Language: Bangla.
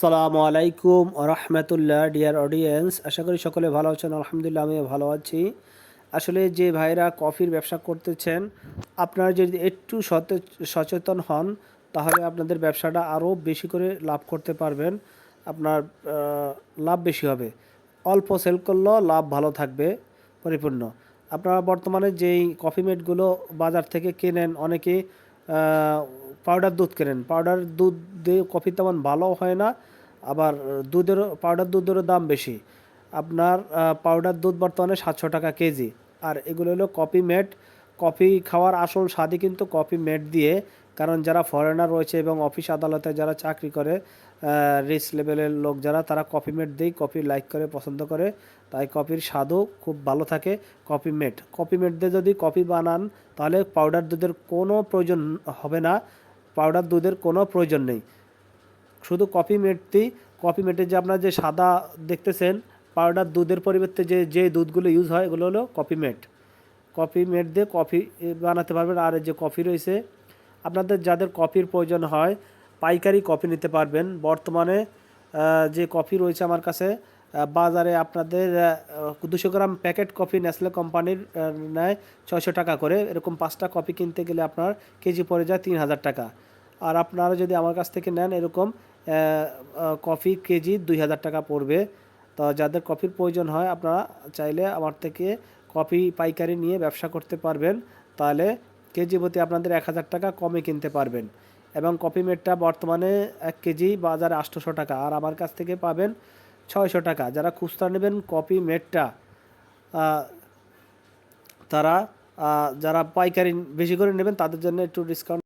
সালামু আলাইকুম রহমতুল্লাহ ডিয়ার অডিয়েন্স আশা করি সকলে ভালো আছেন, আলহামদুলিল্লাহ আমিও ভালো আছি। আসলে যে ভাইরা কফির ব্যবসা করতেছেন, আপনারা যদি একটু সচেতন হন, তাহলে আপনাদের ব্যবসাটা আরও বেশি করে লাভ করতে পারবেন। আপনার লাভ বেশি হবে। অল্প সেল করলেও লাভ ভালো থাকবে, পরিপূর্ণ। আপনারা বর্তমানে যেই কফি মেটগুলো বাজার থেকে কেনেন, অনেকে পাউডার দুধ কেনেন? পাউডার দুধ দিয়ে কফি তেমন ভালো হয় না, আবার দুধেরও পাউডার দুধেরও দাম বেশি। আপনার পাউডার দুধ বর্তমানে সাতশো টাকা কেজি। আর এগুলো হলো কফি মেট কফি খাওয়ার আসল স্বাদই কিন্তু কফি মেট দিয়ে, কারণ যারা ফরেনার রয়েছে এবং অফিস আদালতে যারা চাকরি করে রিচ লেভেলের লোক যারা, তারা কফি মেট দিয়েই কফি লাইক করে, পছন্দ করে। তাই কফির স্বাদও খুব ভালো থাকে কফি মেট কফি মেট দিয়ে যদি কফি বানান, তাহলে পাউডার দুধের কোনো প্রয়োজন হবে না। পাউডার দুধের কোনো প্রয়োজন নেই। শুধু কফি মেটতেই কফি মেটে যে আপনার যে সাদা দেখতেছেন, পাউডার দুধের পরিবর্তে যে যে দুধগুলো ইউজ হয়, এগুলো হলো কফি মেট। কফি মেট দিয়ে কফি বানাতে পারবেন। আর যে কফি রয়েছে, আপনাদের যাদের কফির প্রয়োজন হয়, পাইকারি কফি নিতে পারবেন। বর্তমানে যে কফি রয়েছে আমার কাছে বাজারে আপনাদের দুশো গ্রাম প্যাকেট কফি নেসলে কোম্পানির নেয় ছয়শো টাকা করে। এরকম পাঁচটা কফি কিনতে গেলে আপনার কেজি পড়ে যায় তিন হাজার টাকা। আর আপনারা যদি আমার কাছ থেকে নেন এরকম কফি কেজি দুই হাজার টাকা পড়বে। তো যাদের কফির প্রয়োজন হয়, আপনারা চাইলে আমার থেকে কফি পাইকারি নিয়ে ব্যবসা করতে পারবেন। তাহলে কেজি প্রতি আপনাদের এক হাজার টাকা কমে কিনতে পারবেন। এবং কফি মেটটা বর্তমানে এক কেজি বাজারে আটশোশো টাকা। আর আমার কাছ থেকে পাবেন ছয়শো টাকা। যারা খুচরা নেবেন কফি মেটটা তারা যারা পাইকারি বেশি করে নেবেন, তাদের জন্য একটু ডিসকাউন্ট